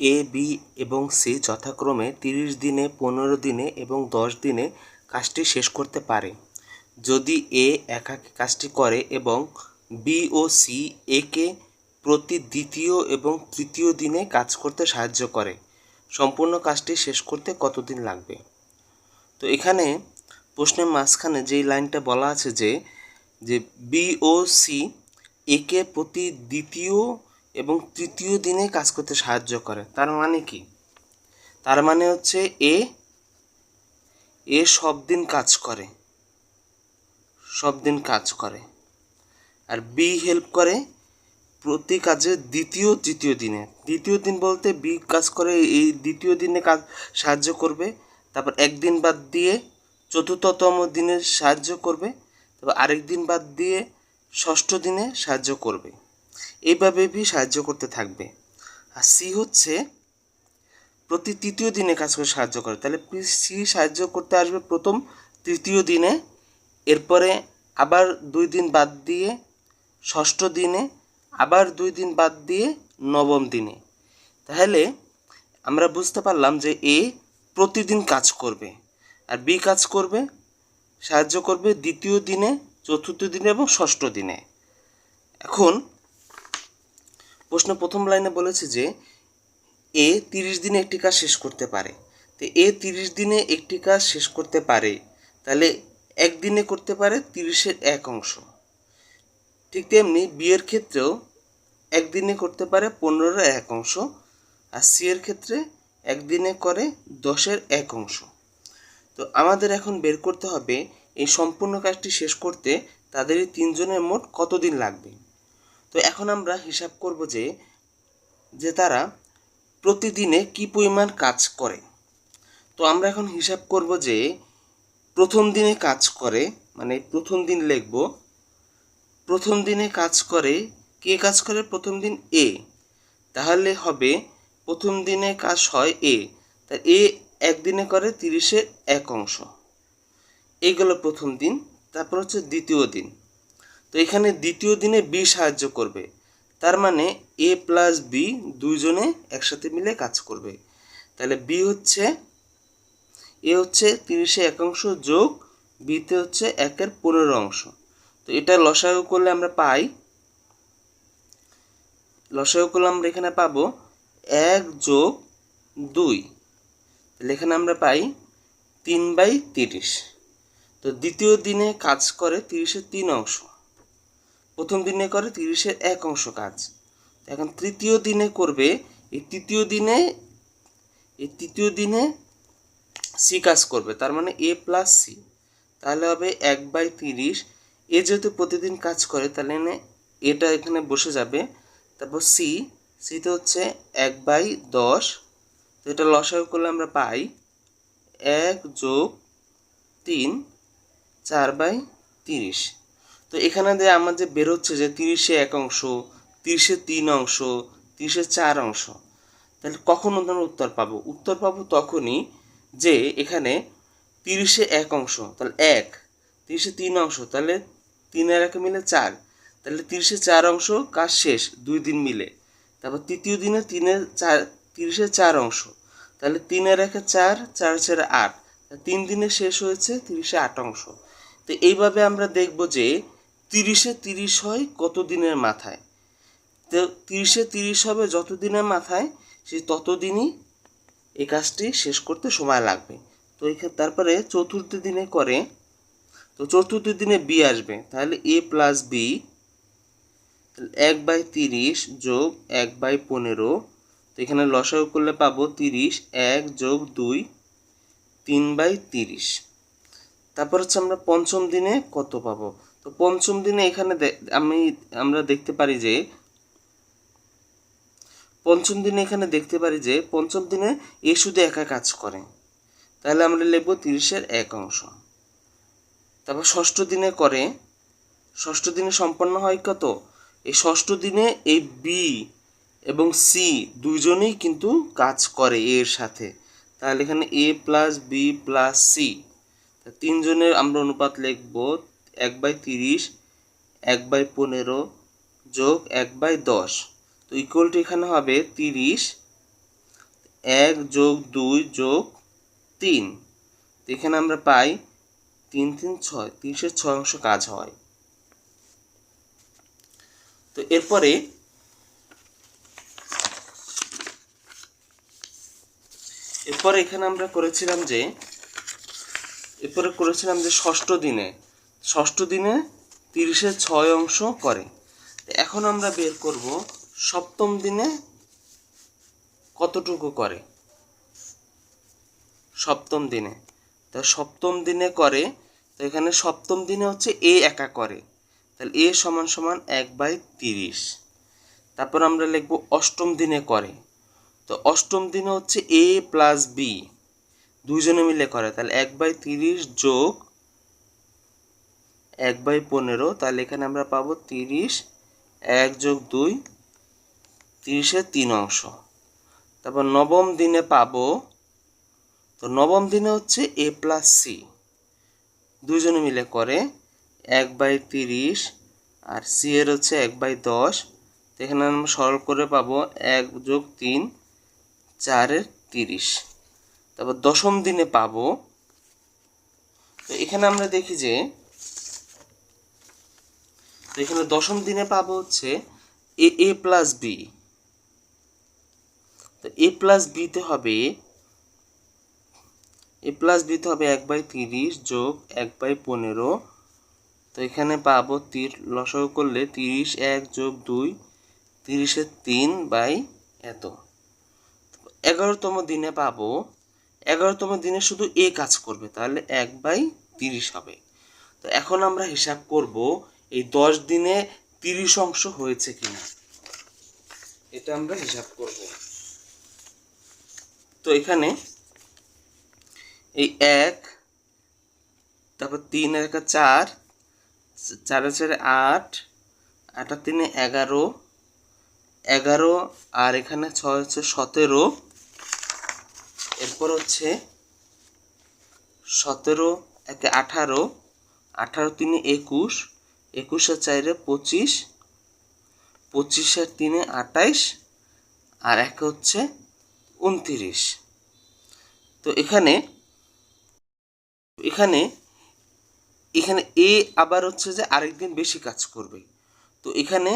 A B এবং C যথাক্রমে তিরিশ দিনে, পনেরো দিনে এবং দশ দিনে কাজটি শেষ করতে পারে। যদি এ একাকী কাজটি করে এবং বি ও সি একে প্রতি দ্বিতীয় এবং তৃতীয় দিনে কাজ করতে সাহায্য করে, সম্পূর্ণ কাজটি শেষ করতে কতদিন লাগবে? তো এখানে প্রশ্নের মাঝখানে যেই লাইনটা বলা আছে যে যে বি ও সি একে প্রতি দ্বিতীয় এবং তৃতীয় দিনে কাজ করতে সাহায্য করে। তার মানে কি? তার মানে হচ্ছে এ এ সব দিন কাজ করে। সব দিন কাজ করে। আর বি হেল্প করে প্রতি কাজে দ্বিতীয়, তৃতীয় দিনে। দ্বিতীয় দিন বলতে বি কাজ করে, এই দ্বিতীয় দিনে কাজ সাহায্য করবে। তারপর একদিন বাদ দিয়ে চতুর্থতম দিনে সাহায্য করবে। তারপর আরেক দিন বাদ দিয়ে ষষ্ঠ দিনে সাহায্য করবে। এইভাবে ভি সাহায্য করতে থাকবে। আর সি হচ্ছে প্রতি তৃতীয় দিনে কাজ করে সাহায্য করে। তাহলে সি সাহায্য করতে আসবে প্রথম তৃতীয় দিনে। এরপরে আবার দুই দিন বাদ দিয়ে ষষ্ঠ দিনে, আবার দুই দিন বাদ দিয়ে নবম দিনে। তাহলে আমরা বুঝতে পারলাম যে এ প্রতিদিন কাজ করবে আর বি কাজ করবে, সাহায্য করবে দ্বিতীয় দিনে, চতুর্থ দিনে এবং ষষ্ঠ দিনে। এখন প্রশ্ন প্রথম লাইনে বলেছে যে, এ তিরিশ দিনে একটি কাজ শেষ করতে পারে। তো এ তিরিশ দিনে একটি কাজ শেষ করতে পারে, তাহলে একদিনে করতে পারে তিরিশের এক অংশ। ঠিক তেমনি বিয়ের ক্ষেত্রেও একদিনে করতে পারে পনেরোর এক অংশ, আর সি এর ক্ষেত্রে একদিনে করে দশের এক অংশ। তো আমাদের এখন বের করতে হবে এই সম্পূর্ণ কাজটি শেষ করতে তাদের এই তিনজনের মোট কতদিন লাগবে? তো এখন আমরা হিসাব করব যে যে তারা প্রতিদিনে কি পরিমাণ কাজ করে। তো আমরা এখন হিসাব করব যে, প্রথম দিনে কাজ করে মানে প্রথম দিন লিখব, প্রথম দিনে কাজ করে, কে কাজ করে? প্রথম দিন এ। তাহলে হবে, প্রথম দিনে কাজ হয় এ। তা এ একদিনে করে তিরিশের এক অংশ। এইগুলো প্রথম দিন, তারপর হচ্ছে দ্বিতীয় দিন। তো এখানে দ্বিতীয় দিনে বি সাহায্য করবে। তার মানে এ প্লাস বি দুইজনে একসাথে মিলে কাজ করবে। তাহলে বি হচ্ছে এ হচ্ছে তিরিশে এক অংশ যোগ বিতে হচ্ছে একের পনেরো অংশ। তো এটা লসাগু করলে আমরা পাই, লসাগু করলে আমরা এখানে পাবো এক যোগ দুই। তাহলে এখানে আমরা পাই তিন বাই তিরিশ। তো দ্বিতীয় দিনে কাজ করে তিরিশের তিন অংশ। প্রথম দিনে করে তিরিশের এক অংশ কাজ। এখন তৃতীয় দিনে করবে, এই তৃতীয় দিনে, এই তৃতীয় দিনে সি কাজ করবে, তার মানে এ প্লাস সি তাহলে হবে এক বাই তিরিশ। এ যেহেতু প্রতিদিন কাজ করে, তাহলে এটা এখানে বসে যাবে। তারপর সি সিতে হচ্ছে এক বাই দশ। তো এটা লসাগু করলে আমরা পাই এক যোগ তিন, চার বাই তিরিশ। তো এখানে দিয়ে আমার যে বেরোচ্ছে যে তিরিশে এক অংশ, তিরিশে তিন অংশ, তিরিশে চার অংশ, তাহলে কখন আমরা উত্তর পাবো? উত্তর পাবো তখনই যে এখানে তিরিশে এক অংশ, তাহলে এক, তিরিশে তিন অংশ, তাহলে তিনের একে মিলে চার, তাহলে তিরিশে চার অংশ কাজ শেষ, দুই দিন মিলে। তারপর তৃতীয় দিনে তিনের চার, তিরিশে চার অংশ, তাহলে তিনের একে চার চার চার আট তিন দিনে শেষ হয়েছে তিরিশে আট অংশ। তো এইভাবে আমরা দেখব যে তিরিশে তিরিশ হয় কত দিনের মাথায়? তো তিরিশে তিরিশ হবে যত দিনের মাথায়, সে ততদিনই এই কাজটি শেষ করতে সময় লাগবে। তো এখানে তারপরে চতুর্থ দিনে করে, তো চতুর্থ দিনে বি আসবে। তাহলে এ প্লাস বি, এক বাই তিরিশ যোগ এক বাই পনেরো, তো এখানে লসাগু করলে পাবো তিরিশ, এক যোগ দুই, তিন বাই তিরিশ। তারপর হচ্ছে আমরা পঞ্চম দিনে কত পাবো? তো পঞ্চম দিনে এখানে আমি, আমরা দেখতে পারি যে, পঞ্চম দিনে এখানে দেখতে পারি যে, পঞ্চম দিনে এ শুধু একা কাজ করে। তাহলে আমরা লিখব তিরিশের এক অংশ। তারপর ষষ্ঠ দিনে করে, ষষ্ঠ দিনে সম্পন্ন হয় কত? এই ষষ্ঠ দিনে এই বি এবং সি দুজনেই কিন্তু কাজ করে এর সাথে। তাহলে এখানে A plus B plus C তিনজনের আমরা অনুপাত লিখব এক বাই তিরিশ, এক বাই পনেরো যোগ এক বাই দশ। তো ইকুয়ালটি এখানে হবে তিরিশ, এক যোগ দুই যোগ তিন। এখানে আমরা পাই তিন তিন, ছয় তিনশো ছয় অংশ কাজ হয়। তো এরপরে এরপরে এখানে আমরা করেছিলাম যে, এরপরে করেছিলাম যে ষষ্ঠ দিনে ষষ্ঠ দিনে তিরিশের ছয় অংশ করে। এখন আমরা বের করব সপ্তম দিনে কতটুকু করে? সপ্তম দিনে। তা সপ্তম দিনে করে, তো এখানে সপ্তম দিনে হচ্ছে এ একা করে। তাহলে এ সমান সমান এক বাই তিরিশ। তারপর আমরা লিখব অষ্টম দিনে করে। তো অষ্টম দিনে হচ্ছে এ প্লাস বি। দুইজনে মিলে করে, তাহলে এক বাই তিরিশ যোগ এক বাই পনেরো, তাহলে এখানে আমরা পাবো তিরিশ, এক যোগ দুই, তিরিশের তিন অংশ। তারপর নবম দিনে পাবো, তো নবম দিনে হচ্ছে এ প্লাস সি। দুজনে মিলে করে এক বাই তিরিশ আর সি এর হচ্ছে এক বাই দশ, তো এখানে আমরা সরল করে পাবো এক যোগ তিন, চারের তিরিশ। তারপর দশম দিনে পাবো, তো এখানে আমরা দেখি যে তো এখানে দশম দিনে পাবো হচ্ছে এ এ প্লাস বি তো এ প্লাস বিতে হবে, এ প্লাস বিতে হবে এক বাই তিরিশ যোগ এক বাই পনেরো। তো এখানে পাবো তীর, লসাগু করলে তিরিশ এক যোগ দুই, তিরিশের তিন বাই এত। এগারোতম দিনে পাবো, এগারোতম দিনে শুধু এ কাজ করবে, তাহলে এক বাই তিরিশ হবে। তো এখন আমরা হিসাব করব এই দশ দিনে তিরিশ অংশ হয়েছে কিনা? এটা আমরা হিসাব করব। তো এখানে এই এক, তারপর তিন একা চার, চারে চারে আট আটার তিনে এগারো এগারো আর এখানে ছয় হচ্ছে সতেরো, এরপর হচ্ছে সতেরো একে আঠারো আঠারো তিনে একুশ একুশের চাইরে পঁচিশ, পঁচিশের তিনে আটাইশ, আর এক হচ্ছে উনতিরিশ। তো এখানে এখানে এখানে এ আবার হচ্ছে যে আরেকদিন বেশি কাজ করবে। তো এখানে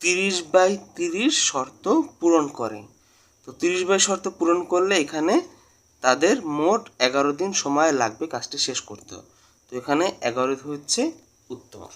তিরিশ বাই তিরিশ শর্ত পূরণ করে। তো তিরিশ বাই শর্ত পূরণ করলে এখানে তাদের মোট এগারো দিন সময় লাগবে কাজটি শেষ করতে। তো এখানে এগারো হচ্ছে উত্তর